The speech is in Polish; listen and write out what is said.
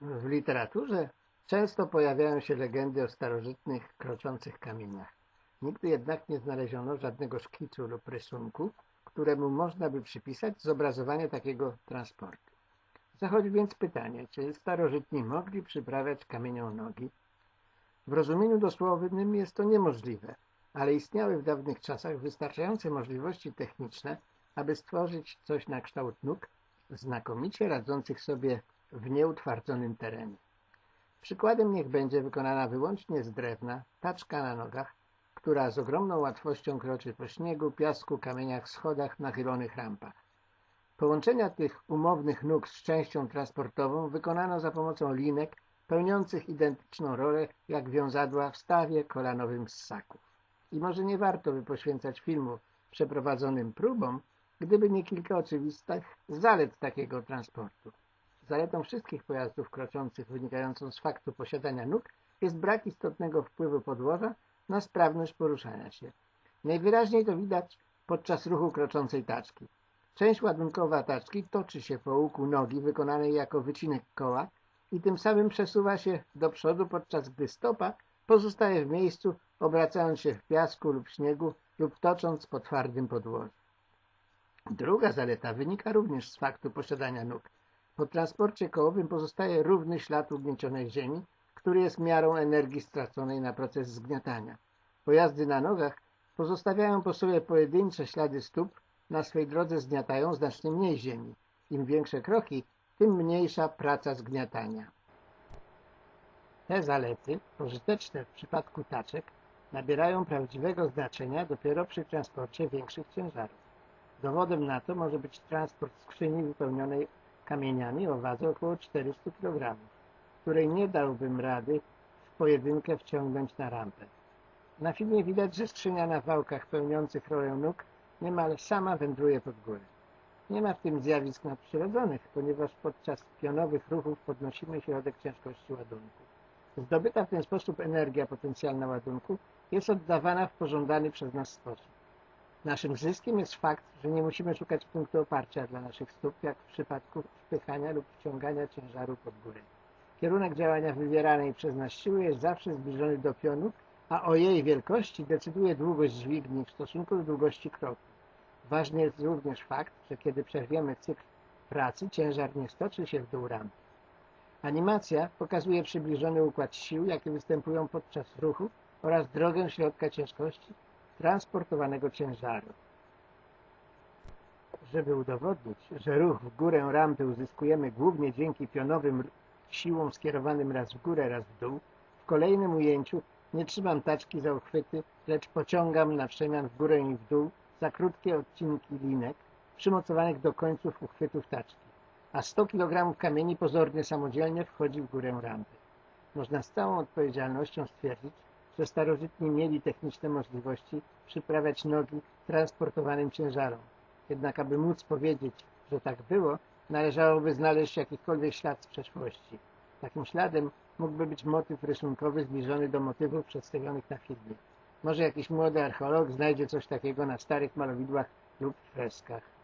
W literaturze często pojawiają się legendy o starożytnych, kroczących kamieniach. Nigdy jednak nie znaleziono żadnego szkicu lub rysunku, któremu można by przypisać zobrazowanie takiego transportu. Zachodzi więc pytanie, czy starożytni mogli przyprawiać kamienią nogi? W rozumieniu dosłownym jest to niemożliwe, ale istniały w dawnych czasach wystarczające możliwości techniczne, aby stworzyć coś na kształt nóg, znakomicie radzących sobie w nieutwardzonym terenie. Przykładem niech będzie wykonana wyłącznie z drewna taczka na nogach, która z ogromną łatwością kroczy po śniegu, piasku, kamieniach, schodach, nachylonych rampach. Połączenia tych umownych nóg z częścią transportową wykonano za pomocą linek pełniących identyczną rolę jak wiązadła w stawie kolanowym ssaków. I może nie warto by poświęcać filmu przeprowadzonym próbom, gdyby nie kilka oczywistych zalet takiego transportu. Zaletą wszystkich pojazdów kroczących wynikającą z faktu posiadania nóg jest brak istotnego wpływu podłoża na sprawność poruszania się. Najwyraźniej to widać podczas ruchu kroczącej taczki. Część ładunkowa taczki toczy się po łuku nogi wykonanej jako wycinek koła i tym samym przesuwa się do przodu, podczas gdy stopa pozostaje w miejscu, obracając się w piasku lub śniegu lub tocząc po twardym podłożu. Druga zaleta wynika również z faktu posiadania nóg. Po transporcie kołowym pozostaje równy ślad ugniecionej ziemi, który jest miarą energii straconej na proces zgniatania. Pojazdy na nogach pozostawiają po sobie pojedyncze ślady stóp, na swej drodze zgniatają znacznie mniej ziemi. Im większe kroki, tym mniejsza praca zgniatania. Te zalety, pożyteczne w przypadku taczek, nabierają prawdziwego znaczenia dopiero przy transporcie większych ciężarów. Dowodem na to może być transport skrzyni wypełnionej kamieniami o wadze około 400 kg, której nie dałbym rady w pojedynkę wciągnąć na rampę. Na filmie widać, że skrzynia na wałkach pełniących rolę nóg niemal sama wędruje pod górę. Nie ma w tym zjawisk nadprzyrodzonych, ponieważ podczas pionowych ruchów podnosimy środek ciężkości ładunku. Zdobyta w ten sposób energia potencjalna ładunku jest oddawana w pożądany przez nas sposób. Naszym zyskiem jest fakt, że nie musimy szukać punktu oparcia dla naszych stóp, jak w przypadku wpychania lub wciągania ciężaru pod górę. Kierunek działania wybieranej przez nas siły jest zawsze zbliżony do pionu, a o jej wielkości decyduje długość dźwigni w stosunku do długości kroku. Ważny jest również fakt, że kiedy przerwiemy cykl pracy, ciężar nie stoczy się w dół rampy. Animacja pokazuje przybliżony układ sił, jakie występują podczas ruchu oraz drogę środka ciężkości transportowanego ciężaru. Żeby udowodnić, że ruch w górę rampy uzyskujemy głównie dzięki pionowym siłom skierowanym raz w górę, raz w dół, w kolejnym ujęciu nie trzymam taczki za uchwyty, lecz pociągam na przemian w górę i w dół za krótkie odcinki linek przymocowanych do końców uchwytów taczki, a 100 kg kamieni pozornie samodzielnie wchodzi w górę rampy. Można z całą odpowiedzialnością stwierdzić, że starożytni mieli techniczne możliwości przyprawiać nogi transportowanym ciężarom. Jednak aby móc powiedzieć, że tak było, należałoby znaleźć jakikolwiek ślad z przeszłości. Takim śladem mógłby być motyw rysunkowy zbliżony do motywów przedstawionych na filmie. Może jakiś młody archeolog znajdzie coś takiego na starych malowidłach lub freskach.